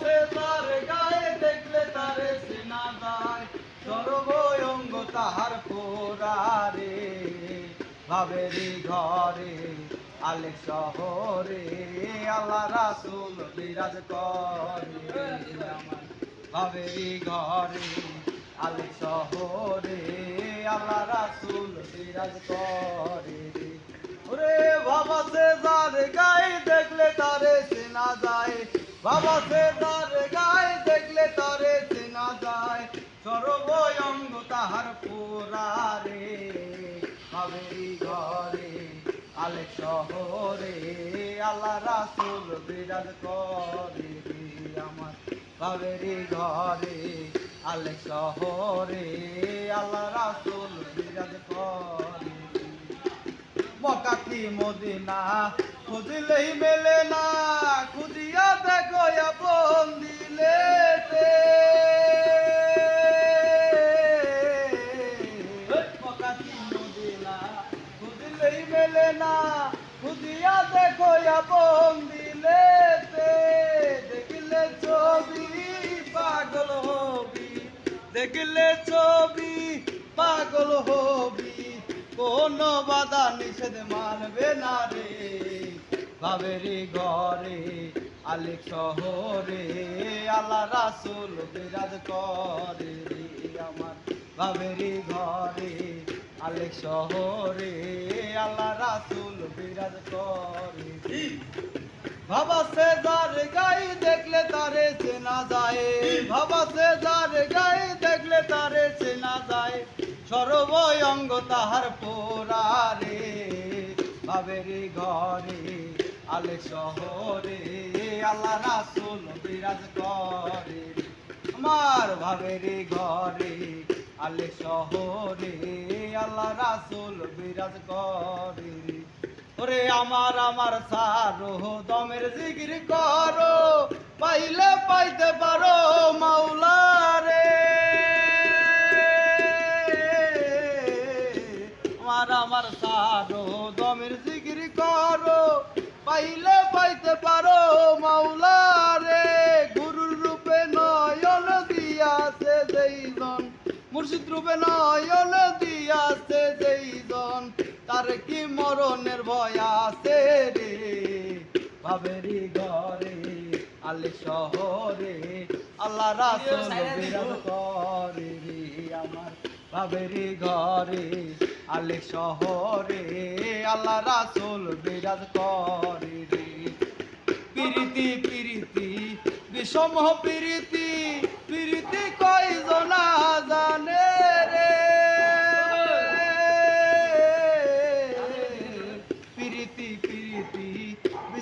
তার গায়ে দেখলে তারে চেনা যায়। সর্বঙ্গ তাহার পোরারে ভাবেরি ঘরে, আলেক শহরে, আল্লাহ রাসুল বিরাজ করে। ঘরে, আলেক শহরে, আল্লাহ রাসুল বিরাজ করে। ওরে বাবা, সে যার গায়ে দেখলে তারে চেনা যায়। বাবা সে যার গায়ে দেখলে তারে চেনা যায়। সর্বঙ্গ তাহার পুরারে ভাবেরি ঘরে, আলেক শহরে, আল্লাহ রাসুল বিরাজ করে আমার। ভাবেরি ঘরে, আলেক শহরে, আল্লাহ রাসুল বিরাজ করে মকাকি মদিনা, খুঁজলেই মেলে না। না খুঁজিয়া দেখো আপন দিলেতে দেখিলে ছবি, পাগল হবি। দেখলে ছবি, পাগল হবি। কোন বাধা নিষেধ মানবে না রে। বাবেরি ঘরে, আলেক শহরে, আল্লাহ রাসুল বিরাজ করে আমার। বাবেরি ঘরে আলেক শহরে আল্লাহ রাসুল বিরাজ করে। বাবা সে যার গায়ে দেখলে তারে চেনা যায়। বাবা সে যার গায়ে দেখলে তারে চেনা যায়। সর্বঙ্গ তাহার পোরারে বাবেরি ঘরে আলে শহরে আল্লাহ রাসুল বিরাজ করে। আমার ভাবেরি ঘরে আলে শহরে আল্লাহ রাসুল বিরাজ করে। ওরে আমার আমার সারো, দমের জিগির করো, পাইলে পাইতে পারো মাওলা রে। আমার আমার সারো, দমের জিগির করো, পাইলে পাইতে পারো মুর্শিদ রূপে নয়ন দিয়াছে যেইজন তার কি মরণের ভয় আছে রে? বাবেরি ঘরে আলে শহরে আল্লাহ রাসুল বিরাজ করে রে আমার। বাবেরি ঘরে আলে শহরে আল্লাহ রাসুল বিরাজ করে রে। পিরিতি পিরিতি বিষম পিরিতি পিরিতি কয়জনা জানে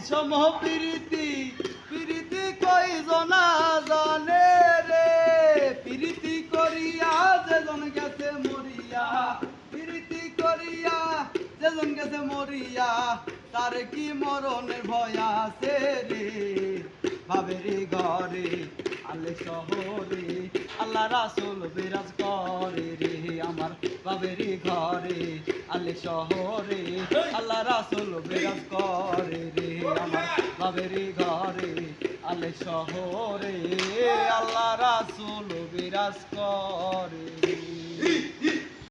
বিষম পিরিতি পিরিতি কয়জনা জানে রে। পিরিতি করিয়া যেজন গেছে মরিয়া, পিরিতি করিয়া যেজন গেছে মরিয়া, তার কি মরণের ভয় আছে রে? বাবেরি ঘরে, আলে শহরে, আল্লাহ রাসুল বিরাজ করে রে। আমার বাবেরি ঘরে আলে শহরে আল্লাহ রাসুল বিরাজ করে রে আমার বাবেরি ঘরে। আলে শহরে আল্লাহ রাসুল বিরাজ করে